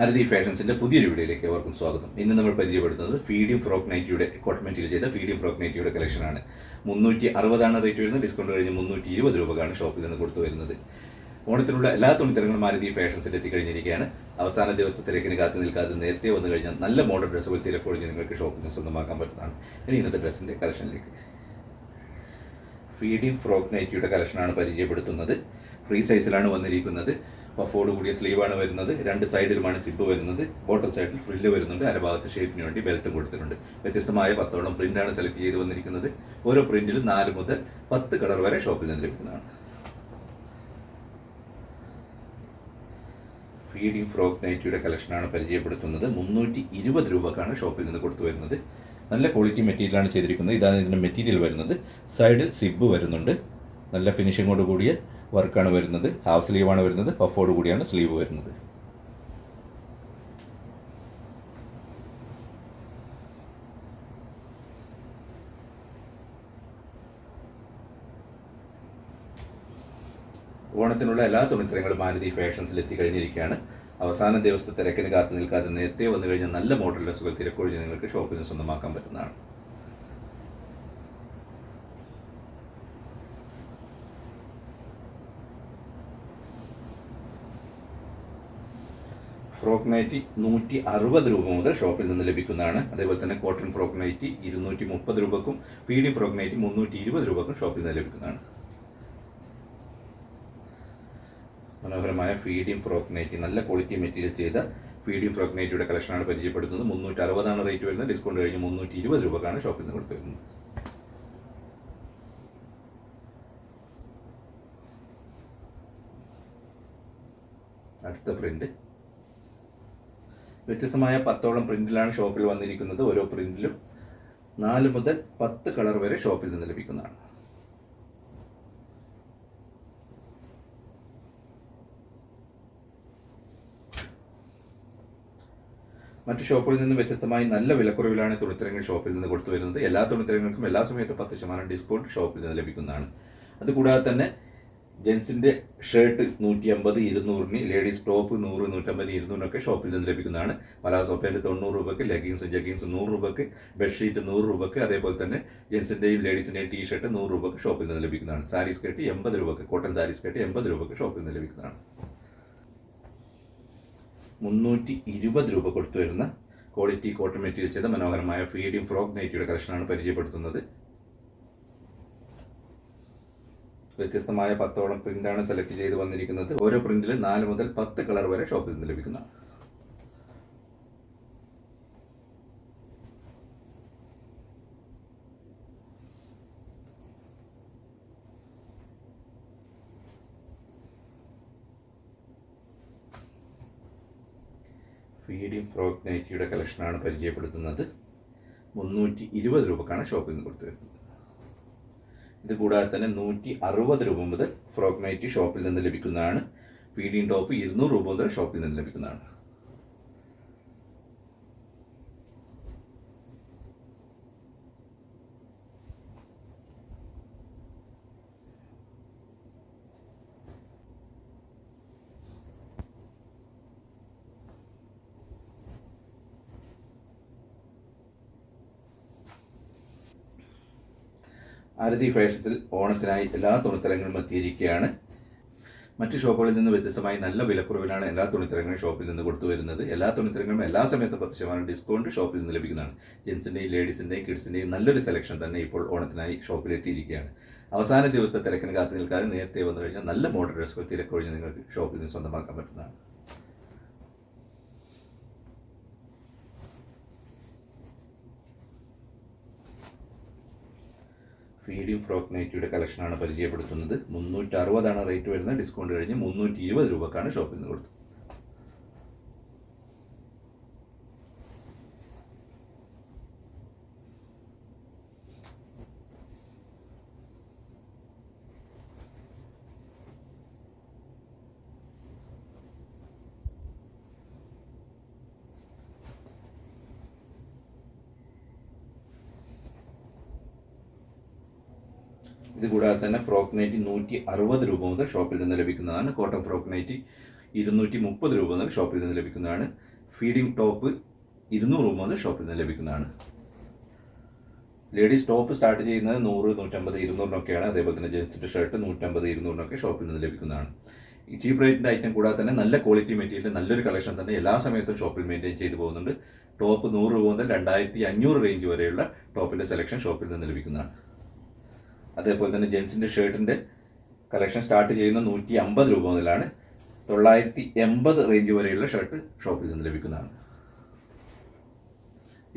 അരതി ഫാഷൻസിന്റെ പുതിയൊരു വീഡിയോയിലേക്ക് ഏവർക്കും സ്വാഗതം. ഇന്ന് നമ്മൾ പരിചയപ്പെടുത്തുന്നത് ഫീഡിയം ഫ്രോക്ക് നൈറ്റിയുടെ കോട്ടൺ മെറ്റീരിയൽ ചെയ്ത ഫീഡിയം ഫ്രോക്ക് നൈറ്റിയുടെ കളക്ഷനാണ് മുന്നൂറ്റി അറുപതാണ് റേറ്റ് വരുന്നത്. ഡിസ്കൗണ്ട് കഴിഞ്ഞ് മുന്നൂറ്റി ഇരുപത് രൂപക്കാണ് ഷോപ്പിൽ നിന്ന് കൊടുത്തു വരുന്നത്. ഓണത്തിനുള്ള എല്ലാ തുണിത്തരങ്ങളും മാരുതി ഫാഷൻസിൽ എത്തിക്കഴിഞ്ഞിരിക്കുകയാണ്. അവസാന ദിവസത്തെ തിരക്കിന് കാത്തു നിൽക്കാതെ നേരത്തെ വന്നു കഴിഞ്ഞാൽ നല്ല മോഡൽ ഡ്രസ്സുകൾ തിരക്കൊഴിഞ്ഞ് നിങ്ങൾക്ക് ഷോപ്പിൽ നിന്ന് സ്വന്തമാക്കാൻ പറ്റുന്നതാണ്. ഇനി ഇന്നത്തെ ഡ്രസ്സിന്റെ കളക്ഷനിലേക്ക് ഫീഡിംഗ് ഫ്രോക്ക് നൈറ്റിയുടെ കളക്ഷനാണ് പരിചയപ്പെടുത്തുന്നത്. ഫ്രീ സൈസിലാണ് വന്നിരിക്കുന്നത്. പഫോട് കൂടിയ സ്ലീവാണ് വരുന്നത്. രണ്ട് സൈഡിലുമാണ് സിബ് വരുന്നത്. ബോട്ടം സൈഡിൽ ഫ്രില്ല് വരുന്നുണ്ട്. അരഭാഗത്ത് ഷേപ്പിന് വേണ്ടി ബെൽറ്റും കൊടുത്തിട്ടുണ്ട്. വ്യത്യസ്തമായ പത്തോളം പ്രിന്റാണ് സെലക്ട് ചെയ്ത് വന്നിരിക്കുന്നത്. ഓരോ പ്രിന്റിലും നാല് മുതൽ പത്ത് കളർ വരെ ഷോപ്പിൽ നിന്ന് ലഭിക്കുന്നതാണ്. ഫീഡിംഗ് ഫ്രോക്ക് നൈറ്റിയുടെ കളക്ഷനാണ് പരിചയപ്പെടുത്തുന്നത്. മുന്നൂറ്റി ഇരുപത് രൂപക്കാണ് ഷോപ്പിൽ നിന്ന് കൊടുത്തു വരുന്നത്. നല്ല ക്വാളിറ്റി മെറ്റീരിയലാണ് ചെയ്തിരിക്കുന്നത്. ഇതാണ് ഇതിന്റെ മെറ്റീരിയൽ വരുന്നത്. സൈഡിൽ സിബ് വരുന്നുണ്ട്. നല്ല ഫിനിഷിങ്ങോട് കൂടിയ വർക്കാണ് വരുന്നത്. ഹാഫ് സ്ലീവാണ് വരുന്നത്. പഫോട് കൂടിയാണ് സ്ലീവ് വരുന്നത്. ഓണത്തിനുള്ള എല്ലാ തുണിത്തരങ്ങളും മാരുതി ഫാഷൻസിൽ എത്തിക്കഴിഞ്ഞിരിക്കുകയാണ്. അവസാന ദിവസത്തെ തിരക്കിന് കാത്തു നിൽക്കാതെ നേരത്തെ വന്നു കഴിഞ്ഞാൽ നല്ല മോഡൽ ഡ്രസ്സുകൾ തിരക്കൊഴിഞ്ഞ് നിങ്ങൾക്ക് ഷോപ്പിൽ നിന്ന് സ്വന്തമാക്കാൻ പറ്റുന്നതാണ്. ഫ്രോക്ക് നൈറ്റി നൂറ്റി അറുപത് രൂപ മുതൽ ഷോപ്പിൽ നിന്ന് ലഭിക്കുന്നതാണ്. അതേപോലെ തന്നെ കോട്ടൺ ഫ്രോക്ക് നൈറ്റി ഇരുന്നൂറ്റി മുപ്പത് രൂപക്കും ഫീഡി ഫ്രോക്ക് നൈറ്റി മുന്നൂറ്റി ഇരുപത് രൂപക്കും ഷോപ്പിൽ നിന്ന് ലഭിക്കുന്നതാണ്. മനോഹരമായ ഫീഡിംഗ് ഫ്രോക്ക് നൈറ്റി നല്ല ക്വാളിറ്റി മെറ്റീരിയൽ ചെയ്ത ഫീഡിംഗ് ഫ്രോക്ക് നൈറ്റിയുടെ കളക്ഷനാണ് പരിചയപ്പെടുത്തുന്നത്. മുന്നൂറ്റി അറുപതാണ് റേറ്റ് വരുന്നത്. ഡിസ്കൗണ്ട് കഴിഞ്ഞ് മുന്നൂറ്റി ഇരുപത് രൂപക്കാണ് ഷോപ്പിൽ നിന്ന് കൊടുത്തിരുന്നത് അടുത്ത പ്രിന്റ് വ്യത്യസ്തമായ പത്തോളം പ്രിന്റിലാണ് ഷോപ്പിൽ വന്നിരിക്കുന്നത്. ഓരോ പ്രിന്റിലും നാല് മുതൽ പത്ത് കളർ വരെ ഷോപ്പിൽ നിന്ന് ലഭിക്കുന്നതാണ്. മറ്റു ഷോപ്പുകളിൽ നിന്നും വ്യത്യസ്തമായി നല്ല വിലക്കുറവിലാണ് തുണിത്തരങ്ങൾ ഷോപ്പിൽ നിന്ന് കൊടുത്തു വരുന്നത് എല്ലാ തുണിത്തരങ്ങൾക്കും എല്ലാ സമയത്തും പത്ത് ശതമാനം ഡിസ്കൗണ്ട് ഷോപ്പിൽ നിന്ന് ലഭിക്കുന്നതാണ്. അതുകൂടാതെ തന്നെ ജെൻസിന്റെ ഷർട്ട് നൂറ്റി അമ്പത് ഇരുന്നൂറിന് ലേഡീസ് ടോപ്പ് നൂറ് നൂറ്റമ്പത് ഇരുന്നൂറിനൊക്കെ ഷോപ്പിൽ നിന്ന് ലഭിക്കുന്നതാണ്. പലാസോ പാന്റ് തൊണ്ണൂറ് രൂപയ്ക്ക് ലെഗിങ്സ് ജഗ്ഗിങ്സ് നൂറ് രൂപയ്ക്ക് ബെഡ്ഷീറ്റ് നൂറ് രൂപയ്ക്ക് അതേപോലെ തന്നെ ജെൻസിന്റെയും ലേഡീസിന്റെയും ടീ ഷർട്ട് നൂറ് രൂപയ്ക്ക് ഷോപ്പിൽ നിന്ന് ലഭിക്കുന്നതാണ്. സാരി സ്കേർട്ട് എൺപത് രൂപയ്ക്ക് കോട്ടൺ സാരി സ്കേർട്ട് എൺപത് രൂപയ്ക്ക് ഷോപ്പിൽ നിന്ന് ലഭിക്കുന്നതാണ്. മുന്നൂറ്റി ഇരുപത് രൂപ കൊടുത്തു വരുന്ന ക്വാളിറ്റി കോട്ടൺ മെറ്റീരിയൽ ചെയ്ത മനോഹരമായ ഫീഡിയും ഫ്രോക്ക് നൈറ്റിയുടെ കളക്ഷനാണ് പരിചയപ്പെടുത്തുന്നത്. വ്യത്യസ്തമായ പത്തോളം പ്രിന്റാണ് സെലക്ട് ചെയ്ത് വന്നിരിക്കുന്നത്. ഓരോ പ്രിന്റിലും നാല് മുതൽ പത്ത് കളർ വരെ ഷോപ്പിൽ നിന്ന് ലഭിക്കുന്നതാണ് ഫീഡിംഗ് ഫ്രോക്ക് നൈറ്റിയുടെ കളക്ഷനാണ് പരിചയപ്പെടുത്തുന്നത്. മുന്നൂറ്റി ഇരുപത് രൂപക്കാണ് ഷോപ്പിൽ നിന്ന് കൊടുത്തു വരുന്നത്. ഇത് കൂടാതെ തന്നെ നൂറ്റി അറുപത് രൂപ മുതൽ ഫ്രോക്ക് നൈറ്റി ഷോപ്പിൽ നിന്ന് ലഭിക്കുന്നതാണ്. ഫീഡിംഗ് ടോപ്പ് ഇരുന്നൂറ് രൂപ മുതൽ ഷോപ്പിൽ നിന്ന് ലഭിക്കുന്നതാണ്. ആരതി ഫാഷൻസിൽ ഓണത്തിനായി എല്ലാ തുണിത്തരങ്ങളും എത്തിയിരിക്കുകയാണ്. മറ്റ് ഷോപ്പുകളിൽ നിന്ന് വ്യത്യസ്തമായി നല്ല വിലക്കുറവിലാണ് എല്ലാ തുണിത്തരങ്ങളും ഷോപ്പിൽ നിന്ന് കൊടുത്തു വരുന്നത്. എല്ലാ തുണിത്തരങ്ങളും എല്ലാ സമയത്തും പത്ത് ശതമാനം ഡിസ്കൗണ്ട് ഷോപ്പിൽ നിന്ന് ലഭിക്കുന്നതാണ്. ജെൻസിന്റെയും ലേഡീസിന്റെയും കിഡ്സിന്റെയും നല്ലൊരു സെലക്ഷൻ തന്നെ ഇപ്പോൾ ഓണത്തിനായി ഷോപ്പിൽ എത്തിയിരിക്കുകയാണ്. അവസാന ദിവസത്തെ തിരക്കിന് കാത്തു നിൽക്കാതെ നേരത്തെ വന്നു കഴിഞ്ഞാൽ നല്ല മോഡൽ ഡ്രസ്സുകൾ തിരക്കൊഴിഞ്ഞ് നിങ്ങൾക്ക് ഷോപ്പിൽ നിന്ന് സ്വന്തമാക്കാൻ പറ്റുന്നതാണ്. ഫീഡിംഗ് ഫ്രോക്ക് നൈറ്റിയുടെ കളക്ഷനാണ് പരിചയപ്പെടുത്തുന്നത്. മുന്നൂറ്റി അറുപതാണ് റേറ്റ് വരുന്നത്. ഡിസ്കൗണ്ട് കഴിഞ്ഞ് മുന്നൂറ്റി ഇരുപത് രൂപക്കാണ് ഷോപ്പിൽ നിന്ന് കൊടുത്തത്. ഇത് കൂടാതെ തന്നെ ഫ്രോക്ക് നൈറ്റി നൂറ്റി അറുപത് രൂപ മുതൽ ഷോപ്പിൽ നിന്ന് ലഭിക്കുന്നതാണ്. കോട്ടൺ ഫ്രോക്ക് നൈറ്റി ഇരുന്നൂറ്റി മുപ്പത് രൂപ മുതൽ ഷോപ്പിൽ നിന്ന് ലഭിക്കുന്നതാണ്. ഫീഡിംഗ് ടോപ്പ് ഇരുന്നൂറ് രൂപ മുതൽ ഷോപ്പിൽ നിന്ന് ലഭിക്കുന്നതാണ്. ലേഡീസ് ടോപ്പ് സ്റ്റാർട്ട് ചെയ്യുന്നത് നൂറ് നൂറ്റമ്പത് ഇരുന്നൂറിനൊക്കെയാണ്. അതേപോലെ തന്നെ ജെൻസിന്റെ ഷർട്ട് നൂറ്റമ്പത് ഇരുന്നൂറിനൊക്കെ ഷോപ്പിൽ നിന്ന് ലഭിക്കുന്നതാണ്. ഈ ചീപ്പ് റേറ്റിന്റെ ഐറ്റം കൂടാതെ തന്നെ നല്ല ക്വാളിറ്റി മെറ്റീരിയൽ നല്ലൊരു കളക്ഷൻ തന്നെ എല്ലാ സമയത്തും ഷോപ്പിൽ മെയിന്റെയിൻ ചെയ്തു പോകുന്നുണ്ട്. ടോപ്പ് നൂറ് രൂപ മുതൽ രണ്ടായിരത്തി അഞ്ഞൂറ് റേഞ്ച് വരെയുള്ള ടോപ്പിന്റെ സെലക്ഷൻ ഷോപ്പിൽ നിന്ന് ലഭിക്കുന്നതാണ്. അതേപോലെ തന്നെ ജെൻസിന്റെ ഷർട്ടിന്റെ കളക്ഷൻ സ്റ്റാർട്ട് ചെയ്യുന്ന നൂറ്റി അമ്പത് രൂപ മുതലാണ് തൊള്ളായിരത്തി എൺപത് റേഞ്ച് വരെയുള്ള ഷർട്ട് ഷോപ്പിൽ നിന്ന് ലഭിക്കുന്നതാണ്.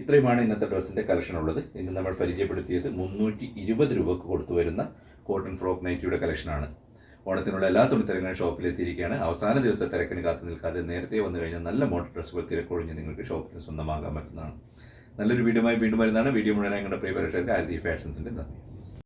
ഇത്രയുമാണ് ഇന്നത്തെ ഡ്രസ്സിന്റെ കളക്ഷൻ ഉള്ളത്. ഇന്ന് നമ്മൾ പരിചയപ്പെടുത്തിയത് മുന്നൂറ്റി ഇരുപത് രൂപക്ക് കൊടുത്തു വരുന്ന കോട്ടൺ ഫ്രോക്ക് നൈറ്റിയുടെ കളക്ഷനാണ് ഓണത്തിനുള്ള എല്ലാ തുണിത്തരങ്ങളും ഷോപ്പിലെത്തിയിരിക്കുകയാണ് അവസാന ദിവസം തിരക്കിന് കാത്തു നിൽക്കാതെ നേരത്തെ വന്നു കഴിഞ്ഞാൽ നല്ല മോഡൽ ഡ്രസ്സുകൾ തിരക്കൊഴിഞ്ഞ് നിങ്ങൾക്ക് ഷോപ്പിൽ സ്വന്തമാകാൻ പറ്റുന്നതാണ്. നല്ലൊരു വീഡിയോയുമായി വീണ്ടും വരുന്നതാണ്. വീഡിയോ മുഴുവൻ ഞങ്ങളുടെ പ്രിയ പ്രേക്ഷകർക്ക് ആരതി ഫാഷൻസിന്റെ നന്ദി.